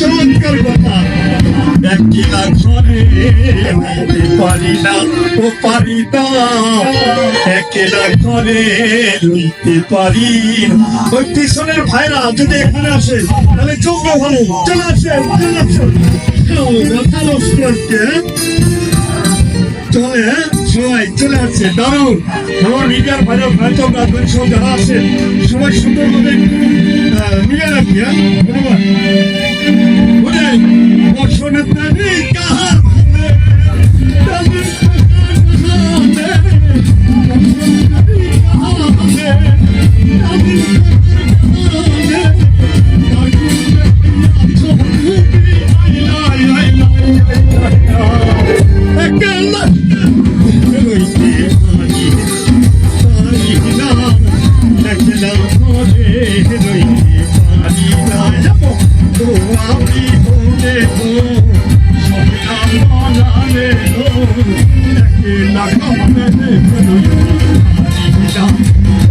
চমৎকার কথা। একলা ঘরে রইতে পারি না, ও পারি না। একলা ঘরে রইতে পারি পিছনের ভাইরা যদি এখানে আসে, তাহলে চোখ ভালো চলে আসেন চলে আসেন। চলে হ্যাঁ? সবাই চলে আসছে। দারুণ। আমার মিডিয়ার বাইরে হয়তো রাখবেন সব যারা আছেন সবাই সুন্দর সুন্দরভাবে মিডিয়া রাখি হ্যাঁ? ধন্যবাদ।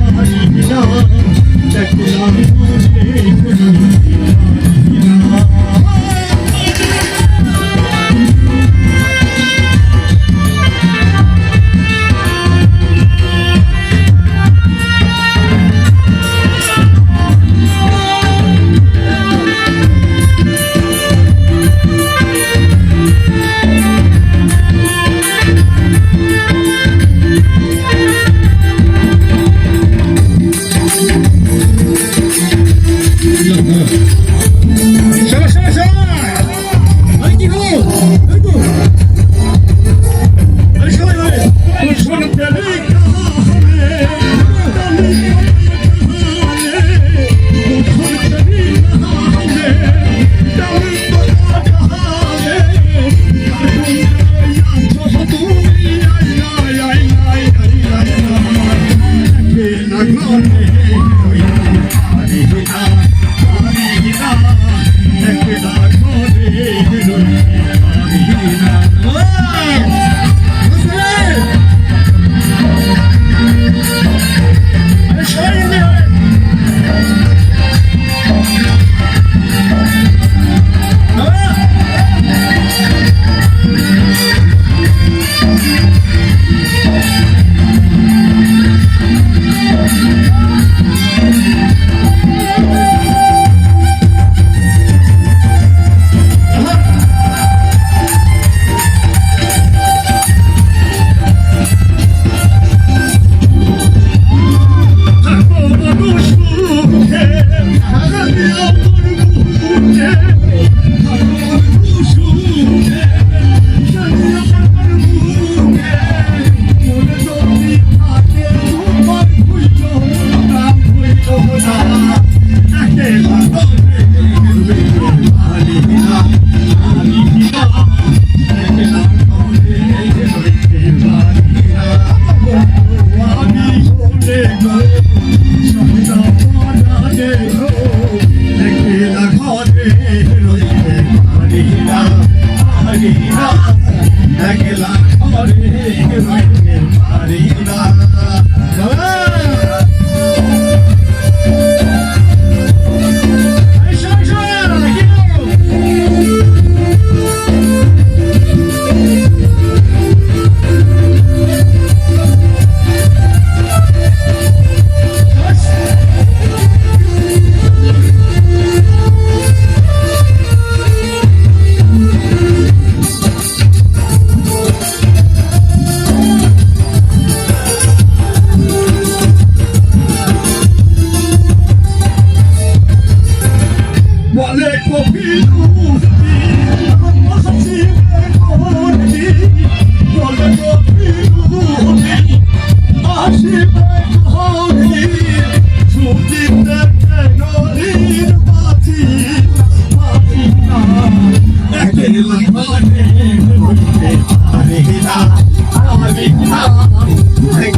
প্রাণী কাহা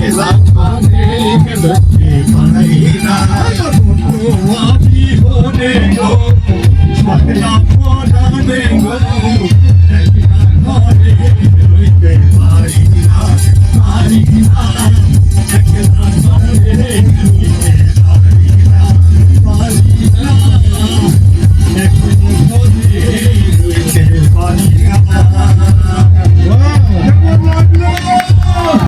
একলা